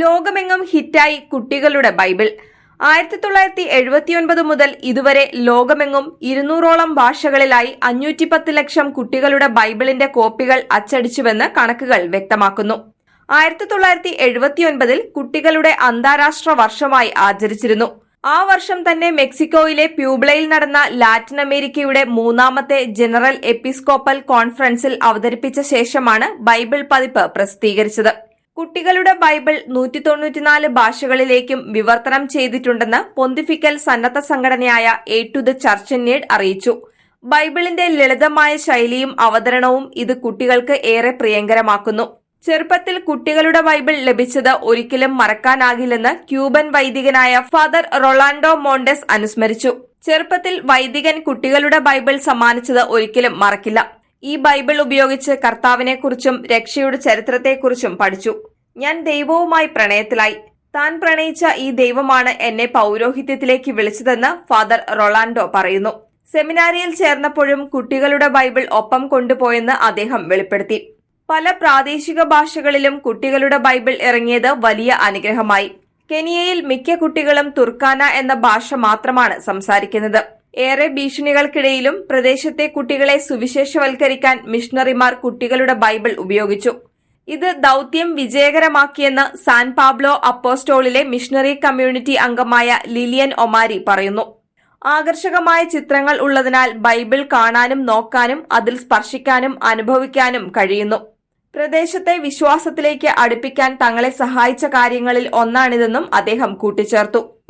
ലോകമെങ്ങും ഹിറ്റായി കുട്ടികളുടെ ബൈബിൾ. ആയിരത്തി തൊള്ളായിരത്തി എഴുപത്തിയൊൻപത് മുതൽ ഇതുവരെ ലോകമെങ്ങും ഇരുന്നൂറോളം ഭാഷകളിലായി അഞ്ഞൂറ്റി പത്ത് ലക്ഷം കുട്ടികളുടെ ബൈബിളിന്റെ കോപ്പികൾ അച്ചടിച്ചുവെന്ന് കണക്കുകൾ വ്യക്തമാക്കുന്നു. ആയിരത്തി തൊള്ളായിരത്തി എഴുപത്തിയൊൻപതിൽ കുട്ടികളുടെ അന്താരാഷ്ട്ര വർഷമായി ആചരിച്ചിരുന്നു. ആ വർഷം തന്നെ മെക്സിക്കോയിലെ പ്യൂബ്ലയിൽ നടന്ന ലാറ്റിൻ അമേരിക്കയുടെ മൂന്നാമത്തെ ജനറൽ എപ്പിസ്കോപ്പൽ കോൺഫറൻസിൽ അവതരിപ്പിച്ച ശേഷമാണ് ബൈബിൾ പതിപ്പ് പ്രസിദ്ധീകരിച്ചത്. കുട്ടികളുടെ ബൈബിൾ നൂറ്റി തൊണ്ണൂറ്റിനാല് ഭാഷകളിലേക്കും വിവർത്തനം ചെയ്തിട്ടുണ്ടെന്ന് പൊന്തിഫിക്കൽ സന്നദ്ധ സംഘടനയായ Aid to the Church Need അറിയിച്ചു. ബൈബിളിന്റെ ലളിതമായ ശൈലിയും അവതരണവും ഇത് കുട്ടികൾക്ക് ഏറെ പ്രിയങ്കരമാക്കുന്നു. ചെറുപ്പത്തിൽ കുട്ടികളുടെ ബൈബിൾ ലഭിച്ചത് ഒരിക്കലും മറക്കാനാകില്ലെന്ന് ക്യൂബൻ വൈദികനായ ഫാദർ റൊളാൻഡോ മോണ്ടസ് അനുസ്മരിച്ചു. ചെറുപ്പത്തിൽ വൈദികൻ കുട്ടികളുടെ ബൈബിൾ സമ്മാനിച്ചത് ഒരിക്കലും മറക്കില്ല. ഈ ബൈബിൾ ഉപയോഗിച്ച് കർത്താവിനെക്കുറിച്ചും രക്ഷയുടെ ചരിത്രത്തെക്കുറിച്ചും പഠിച്ചു. ഞാൻ ദൈവവുമായി പ്രണയത്തിലായി. താൻ പ്രണയിച്ച ഈ ദൈവമാണ് എന്നെ പൗരോഹിത്യത്തിലേക്ക് വിളിച്ചതെന്ന് ഫാദർ റൊളാൻഡോ പറയുന്നു. സെമിനാരിയിൽ ചേർന്നപ്പോഴും കുട്ടികളുടെ ബൈബിൾ ഒപ്പം കൊണ്ടുപോയെന്ന് അദ്ദേഹം വെളിപ്പെടുത്തി. പല പ്രാദേശിക ഭാഷകളിലും കുട്ടികളുടെ ബൈബിൾ ഇറങ്ങിയത് വലിയ അനുഗ്രഹമായി. കെനിയയിൽ മിക്ക കുട്ടികളും തുർക്കാന എന്ന ഭാഷ മാത്രമാണ് സംസാരിക്കുന്നത്. ഏറെ ഭീഷണികൾക്കിടയിലും പ്രദേശത്തെ കുട്ടികളെ സുവിശേഷവൽക്കരിക്കാൻ മിഷണറിമാർ കുട്ടികളുടെ ബൈബിൾ ഉപയോഗിച്ചു. ഇത് ദൗത്യം വിജയകരമാക്കിയെന്ന് സാൻ പാബ്ലോ അപ്പോസ്റ്റോളിലെ മിഷണറി കമ്മ്യൂണിറ്റി അംഗമായ ലിലിയൻ ഒമാരി പറയുന്നു. ആകർഷകമായ ചിത്രങ്ങൾ ഉള്ളതിനാൽ ബൈബിൾ കാണാനും നോക്കാനും അതിൽ സ്പർശിക്കാനും അനുഭവിക്കാനും കഴിയുന്നു. പ്രദേശത്തെ വിശ്വാസത്തിലേക്ക് അടുപ്പിക്കാൻ തങ്ങളെ സഹായിച്ച കാര്യങ്ങളിൽ ഒന്നാണിതെന്നും അദ്ദേഹം കൂട്ടിച്ചേർത്തു.